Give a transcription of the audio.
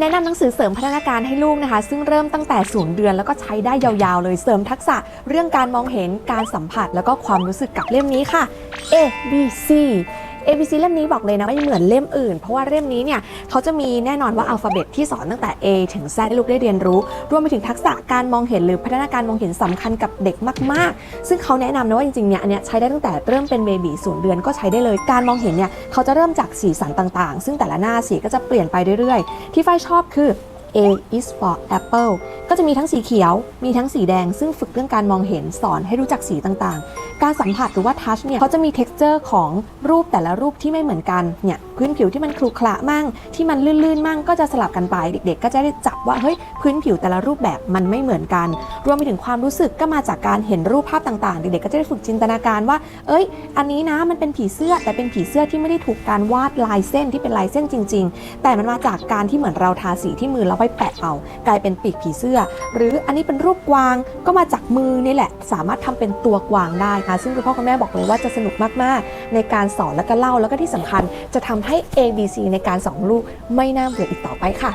แนะนำหนังสือเสริมพัฒนาการให้ลูกนะคะ ซึ่งเริ่มตั้งแต่ศูนย์เดือนแล้วก็ใช้ได้ยาวๆ เลยเสริมทักษะเรื่องการมองเห็นการสัมผัสแล้วก็ความรู้สึกกับเล่มนี้ค่ะ A B C A B C เล่มนี้บอกเลยนะไม่เหมือนเล่มอื่น เพราะว่าเล่มนี้เนี่ยเขาจะมีแน่นอนว่าอัลฟาเบตที่สอนตั้งแต่ A ถึง Z ให้ลูกได้เรียนรู้ รวมไปถึงทักษะการมองเห็นหรือพัฒนาการมองเห็นสำคัญกับเด็กมาก ๆ ซึ่งเขาแนะนำนะว่าจริงๆเนี่ยอันเนี้ยใช้ได้ตั้งแต่เริ่มเป็นเบบีศูนย์เดือนก็ใช้ได้เลยการมองเห็นเนี่ยเขาจะเริ่มจากสีสันต่างๆ ซึ่งแต่ละหน้าสีก็จะเปลี่ยนไปเรื่อยๆ ที่ฝ้ายชอบคือ A is for apple ก็จะมีทั้งสีเขียว มีทั้งสีแดง ซึ่งฝึกเรื่องการมองเห็นสอนให้รู้จักสีต่างๆ การสัมผัสหรือว่า touch เนี่ยเขาจะมี texture ของรูปแต่ละรูปที่ไม่เหมือนกัน เนี่ยพื้นผิวที่มันครุขระมั่ง ที่มันลื่นๆมั่งก็จะสลับกันไป เด็กๆ ก็จะได้จับว่าเฮ้ยพื้นผิวแต่ละรูปแบบมันไม่เหมือนกัน รวมไปถึงความรู้สึกก็มาจากการเห็นรูปภาพต่างๆ เด็กๆ ก็จะได้ฝึกจินตนาการว่า เอ้ย อันนี้นะมันเป็นผีเสื้อแต่เป็นผีเสื้อที่ไม่ได้ถูกการวาดลายเส้นที่เป็นลายเส้นจริง ๆ แต่มันมาจากการที่เหมือนเราทาสีที่มือแล้วไปแปะเอา กลายเป็นปีกผีเสื้อ หรืออันนี้เป็นรูปกวางก็มาจากมือนี่แหละ สามารถทำเป็นตัวกวางได้ค่ะซึ่งคุณพ่อคุณแม่บอกเลยว่าจะสนุกมากๆ ในการสอนแล้วก็เล่าแล้วก็ที่สำคัญ จะทำให้ A B C ในการสอนลูกไม่น่าเบื่ออีกต่อไปค่ะ